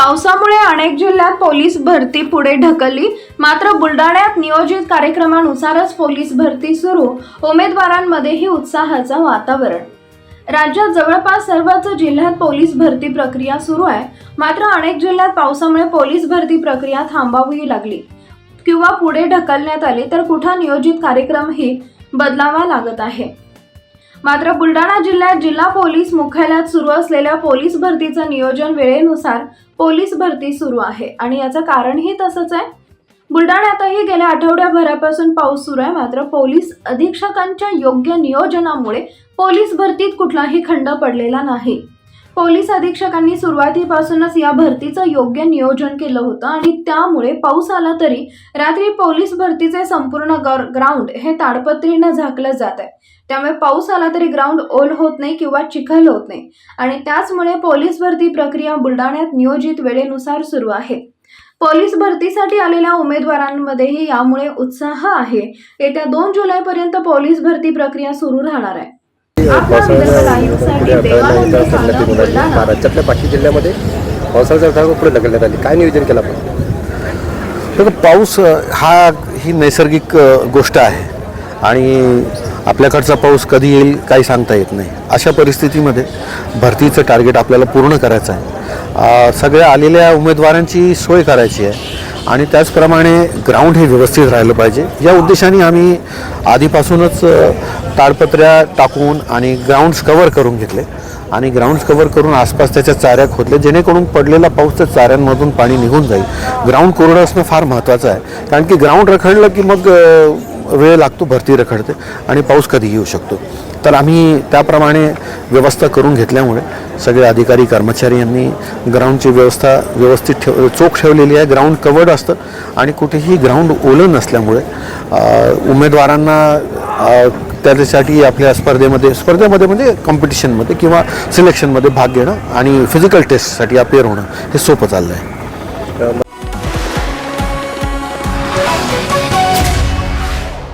पावसामुळे अनेक जिल्ह्यात पोलीस भरती पुढे ढकलली. मात्र बुलढाण्यात नियोजित कार्यक्रमानुसारच पोलीस भरती सुरू. उमेदवारांमध्येही उत्साहाचं वातावरण. राज्यात जवळपास सर्वच जिल्ह्यात पोलीस भरती प्रक्रिया सुरू आहे. मात्र अनेक जिल्ह्यात पावसामुळे पोलीस भरती प्रक्रिया थांबावी लागली. किंवा पुढे ढकलण्यात आली तर कुठं नियोजित कार्यक्रमही बदलावा लागत आहे. मात्र बुलढाणा जिल्ह्यात जिल्हा पोलीस मुख्यालयात सुरू असलेल्या पोलीस भरतीचं नियोजन वेळेनुसार पोलीस भरती सुरू आहे. आणि याचं कारणही तसंच आहे. बुलढाण्यातही गेल्या आठवड्याभरापासून पाऊस सुरू आहे. मात्र पोलीस अधीक्षकांच्या योग्य नियोजनामुळे पोलीस भरतीत कुठलाही खंड पडलेला नाही. पोलीस अधीक्षकांनी सुरुवातीपासूनच या भरतीचं योग्य नियोजन केलं होतं आणि त्यामुळे पाऊस आला तरी रात्री पोलीस भरतीचे संपूर्ण ग्राउंड हे ताडपत्रीनं झाकलं जात आहे. त्यामुळे पाऊस आला तरी ग्राउंड ओल होत नाही किंवा चिखल होत नाही. आणि त्याचमुळे पोलीस भरती प्रक्रिया बुलढाण्यात नियोजित वेळेनुसार सुरू आहे. पोलीस भरतीसाठी आलेल्या उमेदवारांमध्येही यामुळे उत्साह आहे. येत्या दोन जुलैपर्यंत पोलीस भरती प्रक्रिया सुरू राहणार आहे. महाराष्ट्रातल्या बाकी जिल्ह्यामध्ये पावसाळ्याचा भाग पुढे ढकलण्यात आली. काय नियोजन केलं आपण? तर पाऊस हा ही नैसर्गिक गोष्ट आहे. आणि आपल्याकडचा पाऊस कधी येईल काही सांगता येत नाही. अशा परिस्थितीमध्ये भरतीचं टार्गेट आपल्याला पूर्ण करायचं आहे. सगळ्या आलेल्या उमेदवारांची सोय करायची आहे. आणि त्याचप्रमाणे ग्राउंड हे व्यवस्थित राहिलं पाहिजे. या उद्देशाने आम्ही आधीपासूनच ताडपत्र्या टाकून आणि ग्राउंड्स कवर करून घेतले. आणि ग्राउंड्स कवर करून आसपास त्याच्या चाऱ्या खोदले जेणेकरून पडलेला पाऊस त्या चाऱ्यांमधून पाणी निघून जाईल. ग्राउंड कोरडं असणं फार महत्त्वाचं आहे. कारण की ग्राउंड रखडलं की मग वेळ लागतो भरती रखडते आणि पाऊस कधी येऊ शकतो. तर आम्ही त्याप्रमाणे व्यवस्था करून घेतल्यामुळे सगळे अधिकारी कर्मचारी यांनी ग्राउंडची व्यवस्था व्यवस्थित ठेव चोख ठेवलेली आहे. ग्राउंड कवर्ड असतं आणि कुठेही ग्राउंड ओलं नसल्यामुळे उमेदवारांना त्याच्यासाठी आपल्या स्पर्धेमध्ये स्पर्धेमध्ये म्हणजे कॉम्पिटिशनमध्ये किंवा सिलेक्शनमध्ये भाग घेणं आणि फिजिकल टेस्टसाठी अपेअर होणं हे सोपं चाललं आहे